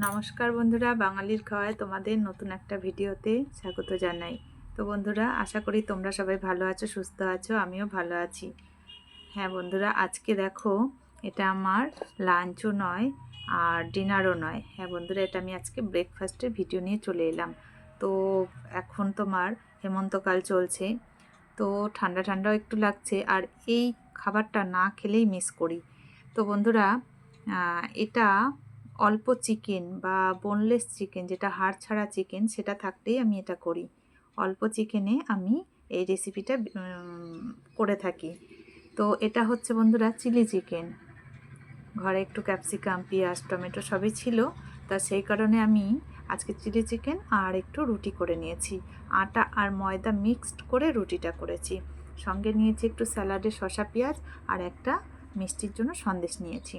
নমস্কার বন্ধুরা, বাঙালির খাওয়ায় তোমাদের নতুন একটা ভিডিওতে স্বাগত জানাই। তো বন্ধুরা, আশা করি তোমরা সবাই ভালো আছো, সুস্থ আছো, আমিও ভালো আছি। হ্যাঁ বন্ধুরা, আজকে দেখো, এটা আমার লাঞ্চও নয়, আর ডিনারও নয়। হ্যাঁ বন্ধুরা, এটা আমি আজকে ব্রেকফাস্টের ভিডিও নিয়ে চলে এলাম। তো এখন তোমার হেমন্তকাল চলছে, তো ঠান্ডা ঠান্ডাও একটু লাগছে, আর এই খাবারটা না খেলেই মিস করি। তো বন্ধুরা এটা অল্প চিকেন বা বোনলেস চিকেন, যেটা হাড় ছাড়া চিকেন, সেটা থাকলেই আমি এটা করি। অল্প চিকেনে আমি এই রেসিপিটা করে থাকি। তো এটা হচ্ছে বন্ধুরা চিলি চিকেন ঘরে একটু ক্যাপসিকাম পেঁয়াজ, টমেটো সবই ছিল। তা সেই কারণে আমি আজকে চিলি চিকেন আর একটু রুটি করে নিয়েছি। আটা আর ময়দা মিক্সড করে রুটিটা করেছি। সঙ্গে নিয়েছি একটু স্যালাডে শসা পেঁয়াজ আর একটা মিষ্টির জন্য সন্দেশ নিয়েছি।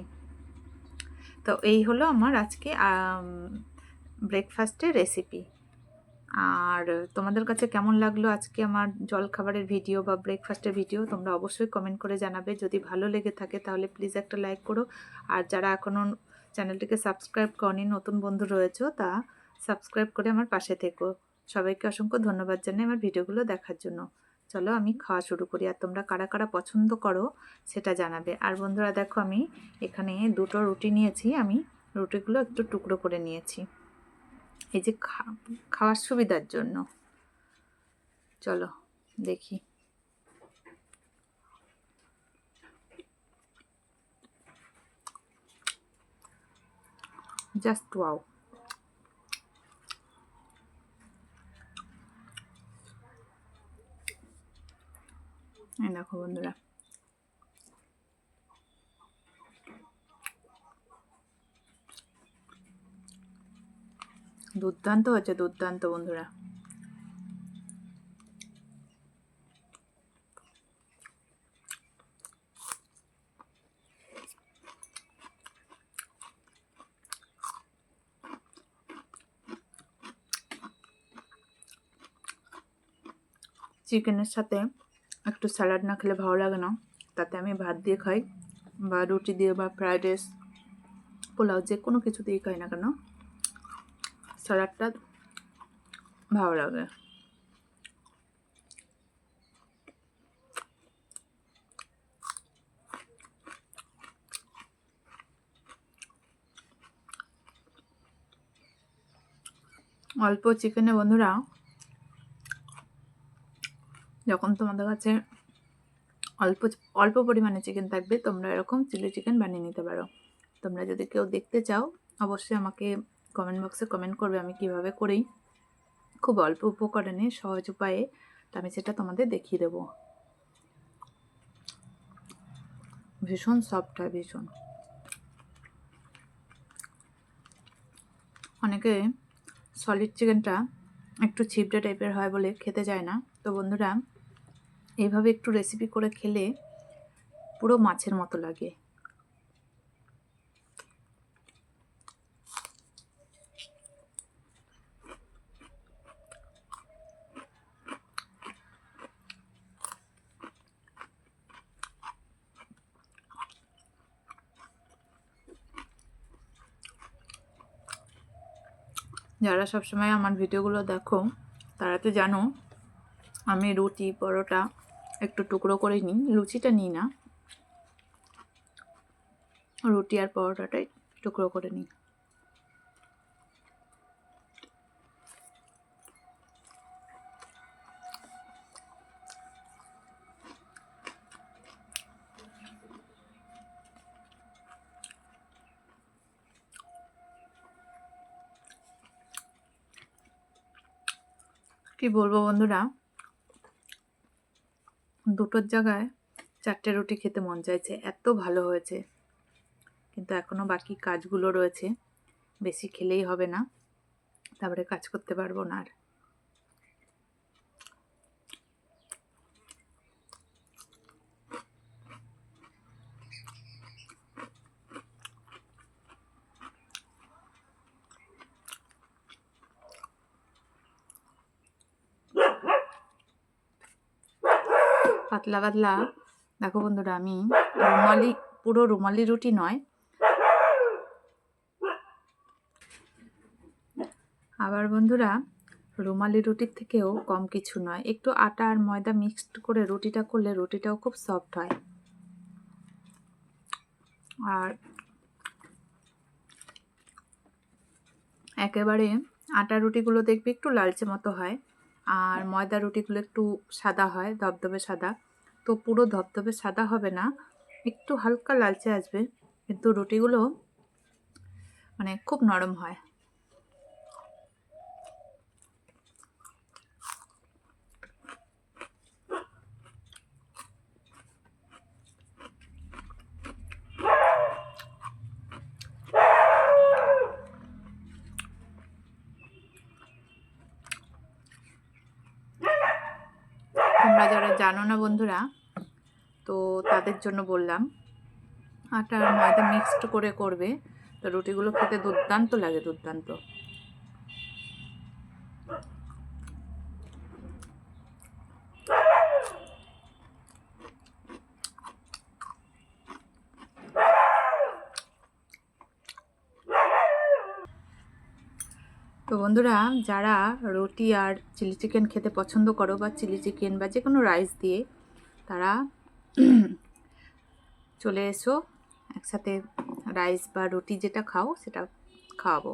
তো এই হলো আমার আজকে ব্রেকফাস্টের রেসিপি আর তোমাদের কাছে কেমন লাগল আজকে আমার জলখাবারের ভিডিও বা ব্রেকফাস্টের ভিডিও তোমরা অবশ্যই কমেন্ট করে জানাবে। যদি ভালো লেগে থাকে তাহলে প্লিজ একটা লাইক করো। আর যারা এখনও চ্যানেলটিকে সাবস্ক্রাইব করনি, নতুন বন্ধু রয়েছে, তা সাবস্ক্রাইব করে আমার পাশে থেকো। সবাইকে অসংখ্য ধন্যবাদ জানাই আমার ভিডিওগুলো দেখার জন্য। চলো আমি খাওয়া শুরু করি। আর তোমরা কারা কারা পছন্দ করো সেটা জানাবে। আর বন্ধুরা, দেখো আমি এখানে দুটো রুটি নিয়েছি। আমি রুটিগুলো একটু টুকরো করে নিয়েছি। এই যে খাওয়ার সুবিধার জন্য। চলো, দেখি। Just wow. দেখো বন্ধুরা। দুর্দান্ত হচ্ছে দুর্দান্ত বন্ধুরা। চিকেনের সাথে একটু স্যালাড না খেলে ভালো লাগে না। তাতে আমি ভাত দিয়ে খাই বা রুটি দিয়ে বা ফ্রাইড রাইস, পোলাও, যে কোনো কিছু দিয়ে খাই না কেন, স্যালাডটা ভালো লাগে। অল্প চিকেনে বন্ধুরা যখন তোমাদের কাছে অল্প অল্প পরিমাণে চিকেন থাকবে, তোমরা এরকম চিলি চিকেন বানিয়ে নিতে পারো। তোমরা যদি কেউ দেখতে চাও, অবশ্যই আমাকে কমেন্ট বক্সে কমেন্ট করবে, আমি কীভাবে করি। খুব অল্প উপকরণে, সহজ উপায়ে আমি সেটা তোমাদের দেখিয়ে দেবো। ভীষণ সফট হয়, ভীষণ। অনেকে সলিড চিকেনটা একটু ছিপটা টাইপের হয় বলে খেতে যায় না। তো বন্ধুরা এইভাবে একটু রেসিপি করে খেলে পুরো মাছের মতো লাগে। যারা সবসময় আমার ভিডিওগুলো দেখো, তারা তো জানো আমি রুটি, পরোটা একটু টুকরো করে নিই, লুচিটা নিই না। রুটি আর পরোটাটাই টুকরো করে নিই। কি বলব বন্ধুরা? দুটোর জায়গায় চারটে রুটি খেতে মন চাইছে। এত ভালো হয়েছে। কিন্তু এখনও বাকি কাজগুলো রয়েছে। বেশি খেলেই হবে না। তারপরে কাজ করতে পারব না আর। পাতলা পাতলা। দেখো বন্ধুরা, আমি রুমালি, পুরো রুমালি রুটি নয়। আবার বন্ধুরা, রুমালি রুটির থেকেও কম কিছু নয়। একটু আটা আর ময়দা মিক্সড করে রুটিটা করলে রুটিটাও খুব সফট হয়। আর একেবারে আটা রুটিগুলো দেখবে একটু লালচে মতো হয়। আর ময়দা রুটিগুলো একটু সাদা হয়, ধবধবে সাদা। তো পুরো ধবধবে সাদা হবে না, একটু হালকা লালচে আসবে। কিন্তু রুটিগুলো মানে খুব নরম হয়। যারা জানো না বন্ধুরা, তো তাদের জন্য বললাম আটা আর ময়দা মিক্সড করে করবে। তো রুটিগুলো খেতে দুর্দান্ত লাগে, দুর্দান্ত। তো বন্ধুরা, যারা রুটি আর চিলি চিকেন খেতে পছন্দ করো বা চিলি চিকেন বা যে কোনো রাইস দিয়ে, তারা চলে এসো, একসাথে রাইস বা রুটি যেটা খাও সেটা খাওয়াবো।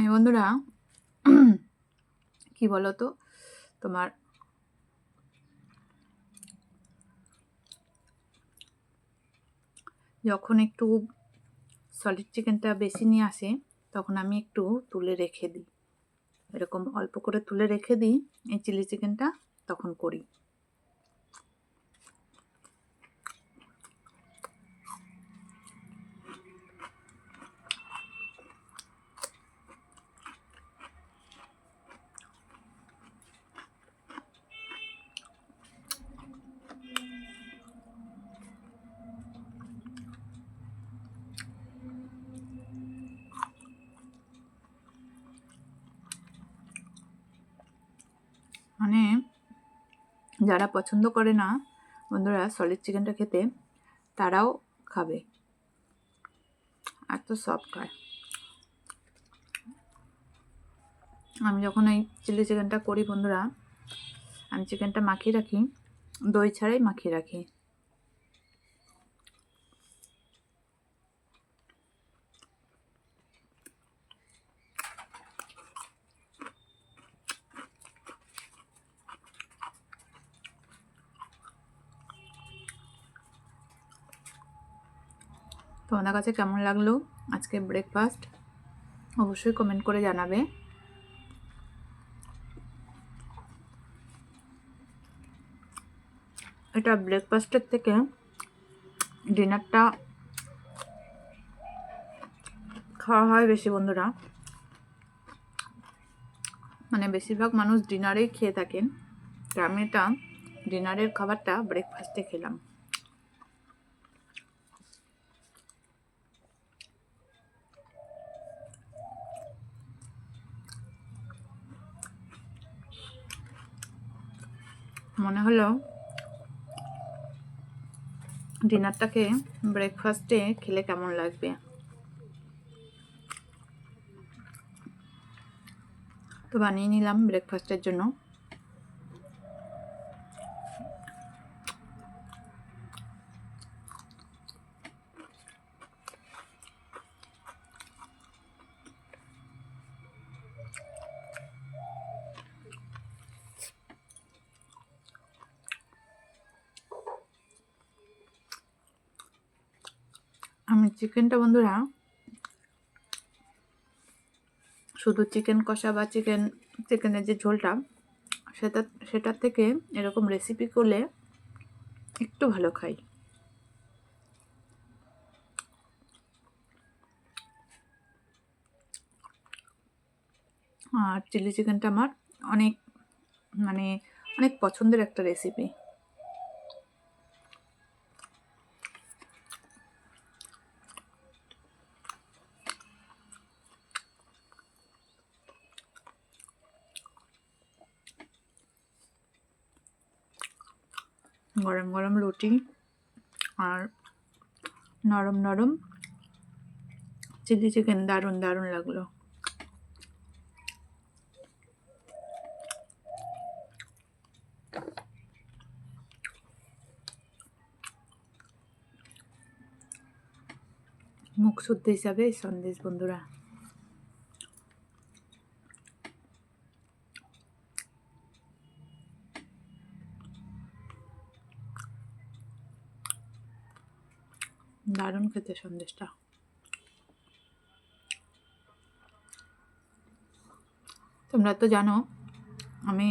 হ্যাঁ বন্ধুরা, কি বলো তো তোমার যখন একটু সলিড চিকেনটা বেশি নিয়ে আসে, তখন আমি একটু তুলে রেখে দিই। এরকম অল্প করে তুলে রেখে দিই, এই চিলি চিকেনটা তখন করি মানে যারা পছন্দ করে না, বন্ধুরা সলিড চিকেনটা খেতে, তারাও খাবে। এত সফট হয়। আমি যখন এই চিলি চিকেনটা করি, বন্ধুরা, আমি চিকেনটা মাখিয়ে রাখি, দই ছাড়াই মাখিয়ে রাখি। তোমাদের কাছে কেমন লাগল আজকে ব্রেকফাস্ট অবশ্যই কমেন্ট করে জানাবে। এটা ব্রেকফাস্টের থেকে ডিনারটা খাওয়া হয় বেশি বন্ধুরা। মানে বেশিরভাগ মানুষ ডিনারেই খেয়ে থাকেন। তো আমি এটা ডিনারের খাবারটা ব্রেকফাস্টে খেলাম। মনে হলো ডিনারটাকে ব্রেকফাস্টে খেলে কেমন লাগবে? তো বানিয়ে নিলাম ব্রেকফাস্টের জন্য আমি চিকেনটা বন্ধুরা, শুধু চিকেন কষা বা চিকেন, চিকেনের যে ঝোলটা, সেটা সেটার থেকে এরকম রেসিপি করলে একটু ভালো খাই। আর চিলি চিকেনটা আমার অনেক মানে অনেক পছন্দের একটা রেসিপি গরম গরম রুটি আর নরম নরম চিলি চিকেন, দারুণ দারুণ লাগল। মুখ শুদ্ধ হিসাবে সন্দেশ বন্ধুরা দারুণ খেতে সন্দেশটা। তোমরা তো জানো, আমি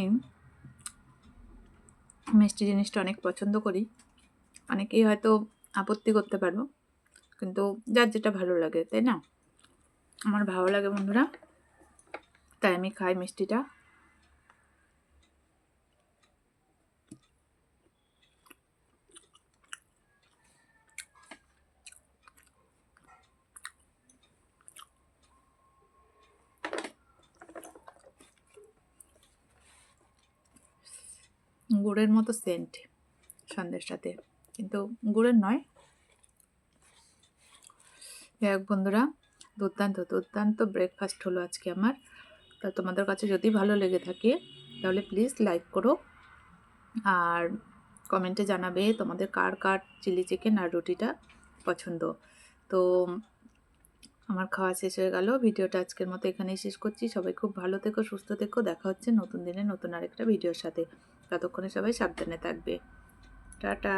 মিষ্টি জিনিসটা অনেক পছন্দ করি। অনেকেই হয়তো আপত্তি করতে পারো, কিন্তু যার যেটা ভালো লাগে, তাই না? আমার ভালো লাগে বন্ধুরা, তাই আমি খাই মিষ্টিটা। গুড়ের মতো সেন্ট সন্দেশটাতে কিন্তু গুড়ের নয়। যাই হোক বন্ধুরা, দুর্দান্ত দুর্দান্ত ব্রেকফাস্ট হলো আজকে আমার। তা তোমাদের কাছে যদি ভালো লেগে থাকে, তাহলে প্লিজ লাইক করো। আর কমেন্টে জানাবে তোমাদের কার কার চিলি চিকেন আর রুটিটা পছন্দ। তো আমার খাওয়া শেষ হয়ে গেল। ভিডিওটা আজকের মতো এখানেই শেষ করছি। সবাই খুব ভালো থেকো, সুস্থ থেকো। দেখা হচ্ছে নতুন দিনে নতুন আরেকটা ভিডিওর সাথে। ততক্ষণে সবাই সাবধানে থাকবে। টাটা।